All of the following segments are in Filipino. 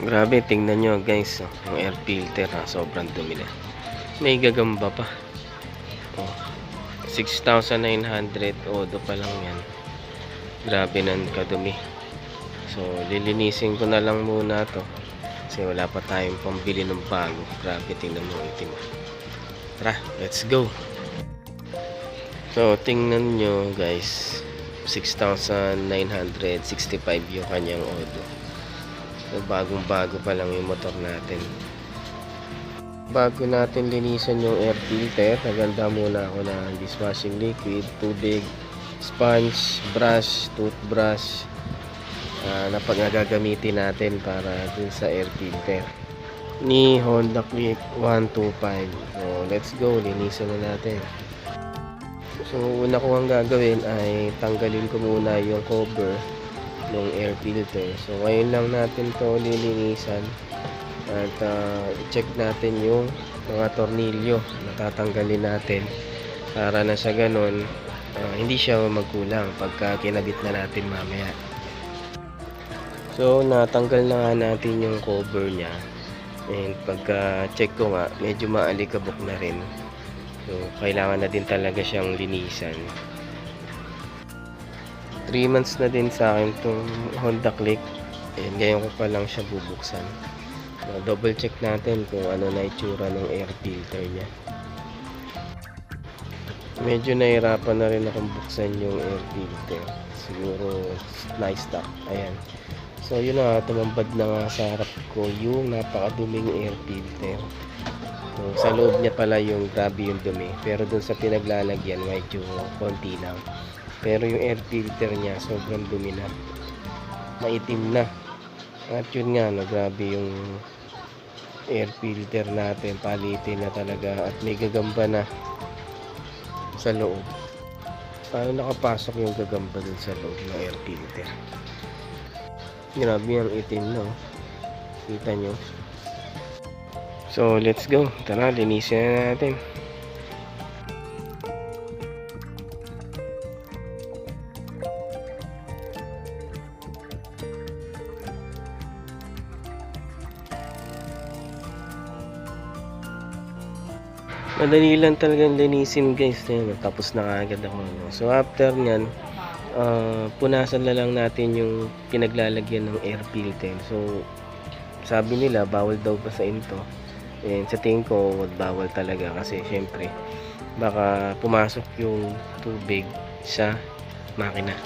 Grabe, tingnan nyo guys, oh, yung air filter ha, sobrang dumi na. May gagamba pa. Oh, 6,900 odo pa lang yan. Grabe nan kadumi. So, lilinisin ko na lang muna to. Kasi wala pa tayong pambili ng bago. Grabe, tingnan mo ang itim. Tara, let's go. So, tingnan nyo guys. 6,965 yung kanyang odo. So, bagong bago pa lang yung motor natin. Bago natin linisan yung air filter, naganda muna ako ng dishwashing liquid, tubig, sponge, brush, toothbrush, ah, na pag nagagamitin natin para dun sa air filter. Ni Honda Click 125 so let's go linisan na natin. So una ko ang gagawin ay tanggalin ko muna yung cover ng air filter so ngayon lang natin to lilinisan at ah, check natin yung mga tornilyo na tatanggalin natin para na sa ganon ah, hindi siya magkulang pagka kinabit na natin mamaya So, natanggal na nga natin yung cover niya. And pagka check ko nga, medyo maalikabok na rin. So, kailangan na din talaga siyang linisan. 3 months na din sa akin itong Honda Click. And ngayon ko pa lang siya bubuksan. So, double check natin kung ano na itsura ng air filter niya. Medyo nahirapan na rin akong buksan yung air filter. Siguro na-stock. Ayan. So yun na, tumambad na nga sa harap ko yung napakaduming air filter. So, sa loob niya pala yung grabe yung dumi. Pero dun sa pinaglalagyan, medyo konti lang. Pero yung air filter niya, sobrang dumi na. Maitim na. At yun nga, no, grabe yung air filter natin. Palitin na talaga. At may gagamba na sa loob. Paano nakapasok yung gagamba dun sa loob ng air filter? Grabe ang itim no. Kita nyo. So, let's go. Tara, linisin na natin. Madali lang talagang linisin guys. Ayan, tapos na kaagad ako. no. So, after nyan, ah, punasan na lang natin yung pinaglalagyan ng air filter. So, sabi nila, bawal daw pa sa into. And sa tingin ko, bawal talaga kasi syempre, baka pumasok yung tubig sa makina.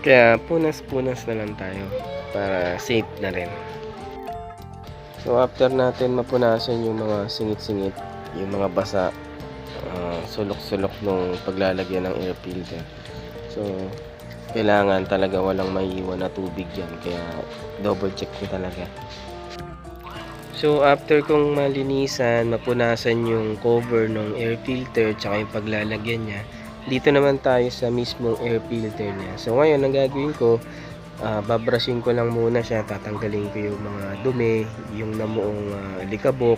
Kaya punas-punas na lang tayo para safe na rin. So after natin mapunasan yung mga singit-singit, yung mga basa, ah, sulok-sulok nung paglalagyan ng air filter. So, kailangan talaga walang maiiwan na tubig dyan. Kaya, double check nyo talaga. So, after kong malinisan, mapunasan yung cover ng air filter tsaka yung paglalagyan niya, dito naman tayo sa mismong air filter niya. So, ngayon, ang gagawin ko, ah, babrushin ko lang muna siya. Tatanggalin ko yung mga dumi, yung namuong ah, likabok,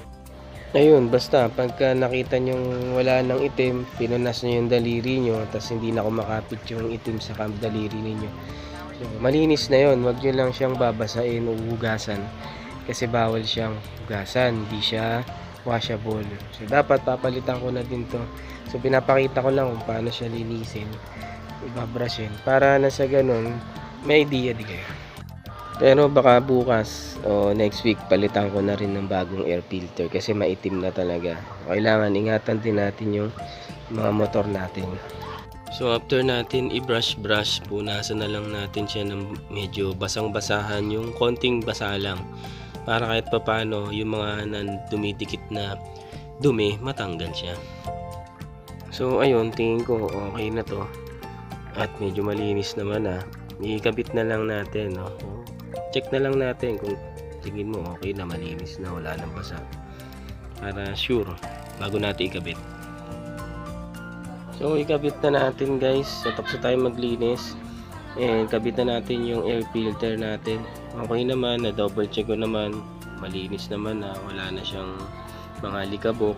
Ayun, basta pagka nakita nyo wala ng itim, pinunas nyo yung daliri nyo, tapos hindi na kumakapit yung itim sa kam- daliri ninyo. So, malinis na yon wag nyo lang siyang babasain o hugasan. Kasi bawal siyang hugasan, hindi siya washable. So, dapat papalitan ko na din to. So, pinapakita ko lang kung paano siya linisin, ibabrushin, para na sa ganun, may idea di kayo. Pero baka bukas o next week palitan ko na rin ng bagong air filter kasi maitim na talaga. Kailangan ingatan din natin yung mga motor natin. So after natin i-brush-brush, punasan na lang natin siya ng medyo basang-basahan yung konting basa lang. Para kahit papano yung mga dumidikit na dumi, matanggal siya. So ayun, tingin ko okay na to. At medyo malinis naman na. Ikabit na lang natin. No? Check na lang natin kung tingin mo okay na malinis na wala nang basa. Para sure bago natin ikabit. So ikabit na natin guys. So tapos tayo maglinis. And kabit na natin yung air filter natin. Okay naman na double check ko naman. Malinis naman na wala na siyang mga likabok.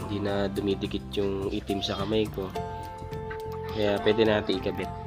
Hindi na dumidikit yung itim sa kamay ko. Kaya pwede natin ikabit